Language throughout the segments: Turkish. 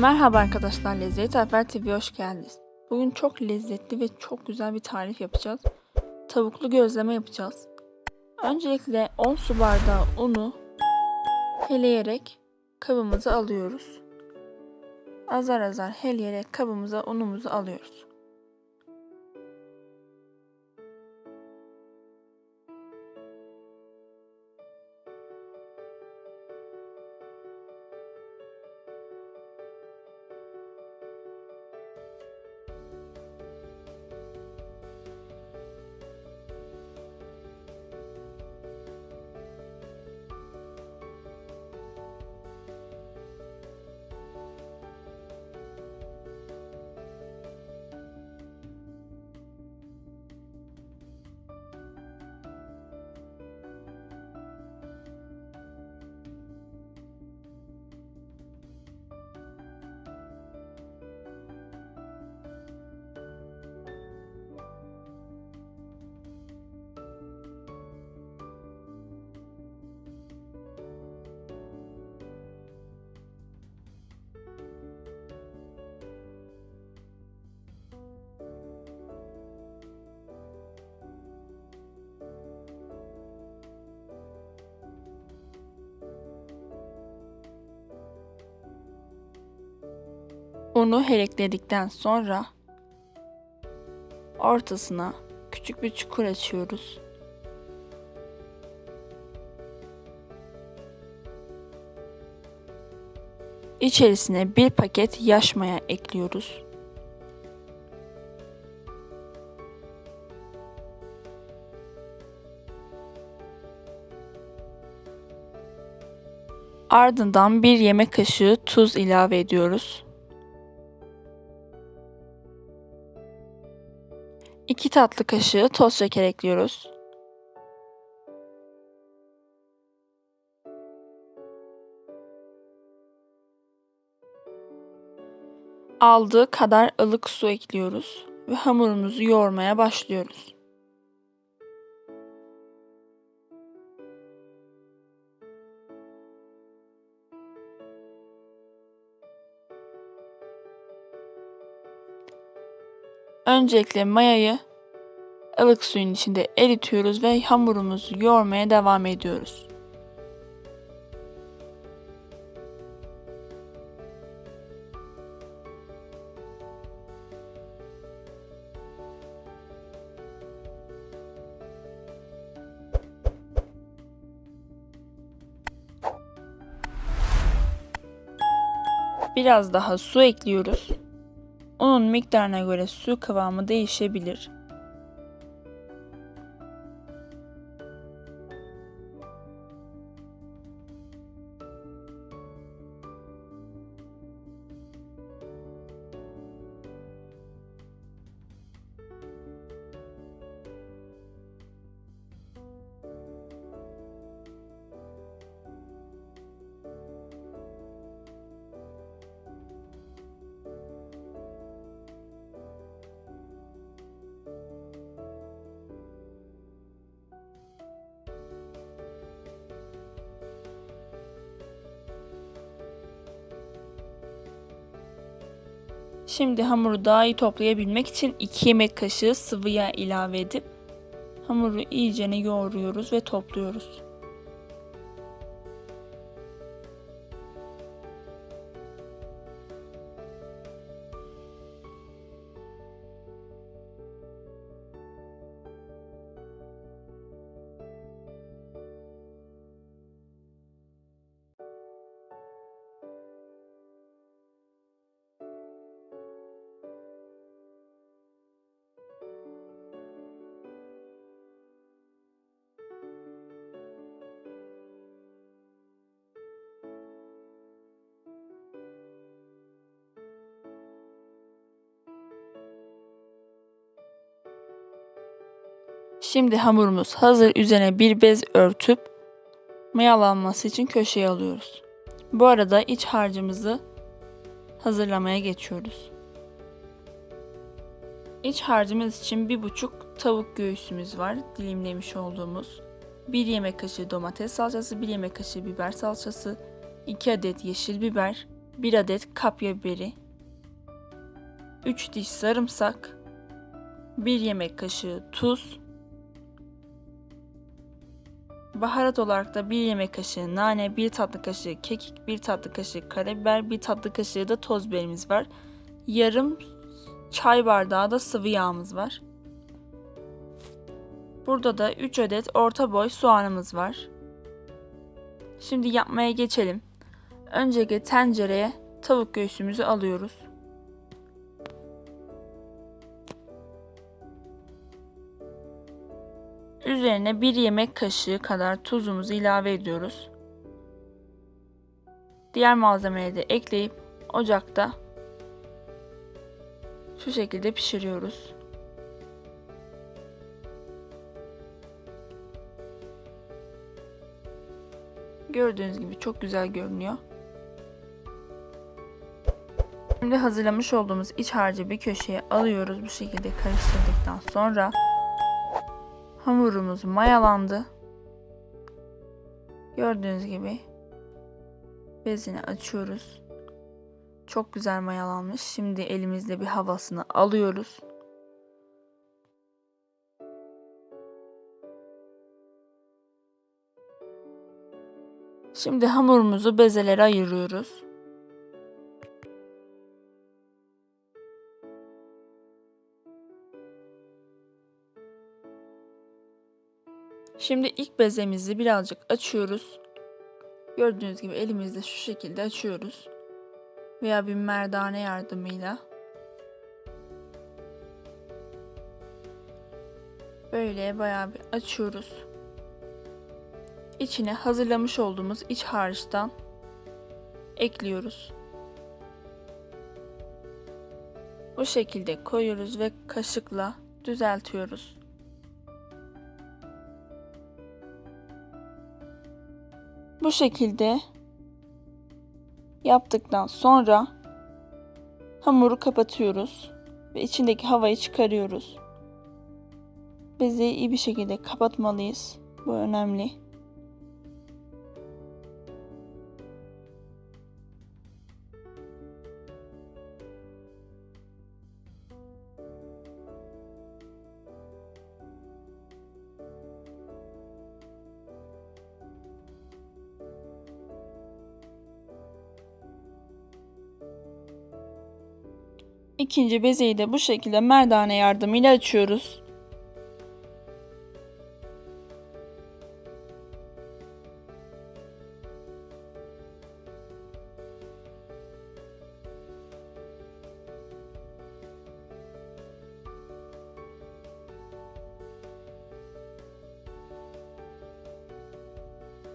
Merhaba arkadaşlar, Lezzet Alper TV'ye hoş geldiniz. Bugün çok lezzetli ve çok güzel bir tarif yapacağız. Tavuklu gözleme yapacağız. Öncelikle 10 su bardağı unu heleyerek kabımıza alıyoruz. Azar azar heleyerek kabımıza unumuzu alıyoruz. Unu helekledikten sonra ortasına küçük bir çukur açıyoruz. İçerisine bir paket yaş maya ekliyoruz. Ardından bir yemek kaşığı tuz ilave ediyoruz. 2 tatlı kaşığı toz şeker ekliyoruz. Aldığı kadar ılık su ekliyoruz ve hamurumuzu yoğurmaya başlıyoruz. Öncelikle mayayı ılık suyun içinde eritiyoruz ve hamurumuzu yoğurmaya devam ediyoruz. Biraz daha su ekliyoruz. Unun miktarına göre su kıvamı değişebilir. Şimdi hamuru daha iyi toplayabilmek için 2 yemek kaşığı sıvı yağ ilave edip hamuru iyicene yoğuruyoruz ve topluyoruz. Şimdi hamurumuz hazır. Üzerine bir bez örtüp mayalanması için köşeye alıyoruz. Bu arada iç harcımızı hazırlamaya geçiyoruz. İç harcımız için bir buçuk tavuk göğsümüz var. Dilimlemiş olduğumuz. 1 yemek kaşığı domates salçası, 1 yemek kaşığı biber salçası, 2 adet yeşil biber, 1 adet kapya biberi, 3 diş sarımsak, 1 yemek kaşığı tuz, baharat olarak da 1 yemek kaşığı nane, 1 tatlı kaşığı kekik, 1 tatlı kaşığı karabiber, 1 tatlı kaşığı da toz biberimiz var. Yarım çay bardağı da sıvı yağımız var. Burada da 3 adet orta boy soğanımız var. Şimdi yapmaya geçelim. Öncelikle tencereye tavuk göğsümüzü alıyoruz. Üzerine 1 yemek kaşığı kadar tuzumuzu ilave ediyoruz. Diğer malzemeleri de ekleyip ocakta şu şekilde pişiriyoruz. Gördüğünüz gibi çok güzel görünüyor. Şimdi hazırlamış olduğumuz iç harcı bir köşeye alıyoruz. Bu şekilde karıştırdıktan sonra hamurumuz mayalandı. Gördüğünüz gibi bezini açıyoruz. Çok güzel mayalanmış. Şimdi elimizle bir havasını alıyoruz. Şimdi hamurumuzu bezelere ayırıyoruz. Şimdi ilk bezemizi birazcık açıyoruz. Gördüğünüz gibi elimizde şu şekilde açıyoruz. Veya bir merdane yardımıyla. Böyle bayağı bir açıyoruz. İçine hazırlamış olduğumuz iç harçtan ekliyoruz. Bu şekilde koyuyoruz ve kaşıkla düzeltiyoruz. Bu şekilde yaptıktan sonra hamuru kapatıyoruz ve içindeki havayı çıkarıyoruz. Bezi iyi bir şekilde kapatmalıyız. Bu önemli. İkinci bezeyi de bu şekilde merdane yardımıyla açıyoruz.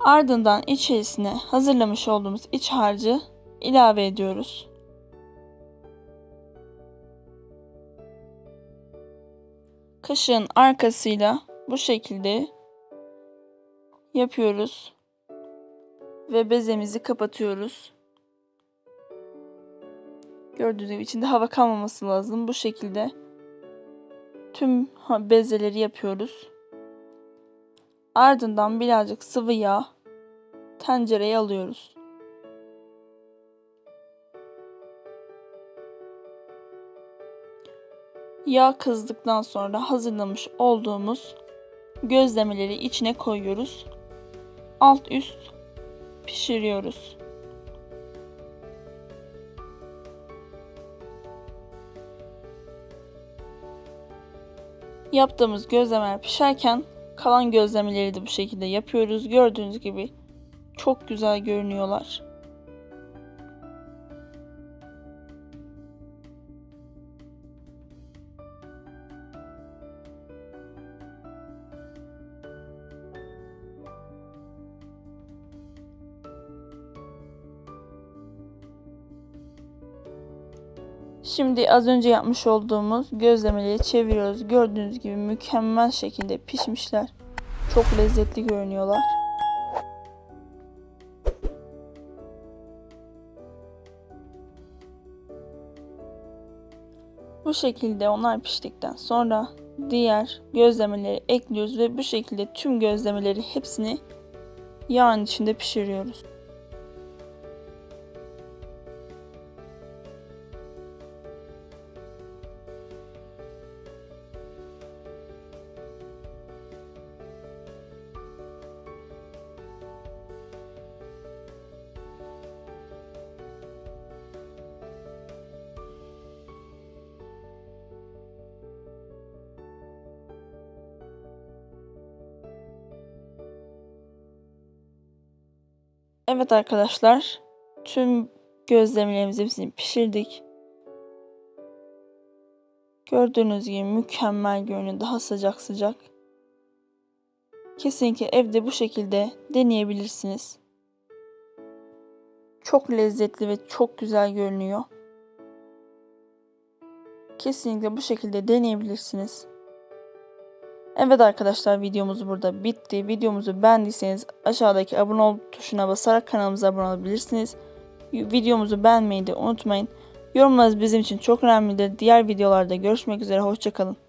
Ardından içerisine hazırlamış olduğumuz iç harcı ilave ediyoruz. Kaşığın arkasıyla bu şekilde yapıyoruz. Ve bezemizi kapatıyoruz. Gördüğünüz gibi içinde hava kalmaması lazım. Bu şekilde tüm bezeleri yapıyoruz. Ardından birazcık sıvı yağ tencereye alıyoruz. Yağ kızdıktan sonra hazırlamış olduğumuz gözlemeleri içine koyuyoruz. Alt üst pişiriyoruz. Yaptığımız gözlemeler pişerken kalan gözlemeleri de bu şekilde yapıyoruz. Gördüğünüz gibi çok güzel görünüyorlar. Şimdi az önce yapmış olduğumuz gözlemeleri çeviriyoruz. Gördüğünüz gibi mükemmel şekilde pişmişler. Çok lezzetli görünüyorlar. Bu şekilde onlar piştikten sonra diğer gözlemeleri ekliyoruz ve bu şekilde tüm gözlemeleri hepsini yağın içinde pişiriyoruz. Evet arkadaşlar, tüm gözlemelerimizi hepsini pişirdik. Gördüğünüz gibi mükemmel görünüyor. Daha sıcak sıcak. Kesinlikle evde bu şekilde deneyebilirsiniz. Çok lezzetli ve çok güzel görünüyor. Kesinlikle bu şekilde deneyebilirsiniz. Evet arkadaşlar videomuz burada bitti. Videomuzu beğendiyseniz aşağıdaki abone ol tuşuna basarak kanalımıza abone olabilirsiniz. Videomuzu beğenmeyi de unutmayın. Yorumlarınız bizim için çok önemlidir. Diğer videolarda görüşmek üzere. Hoşçakalın.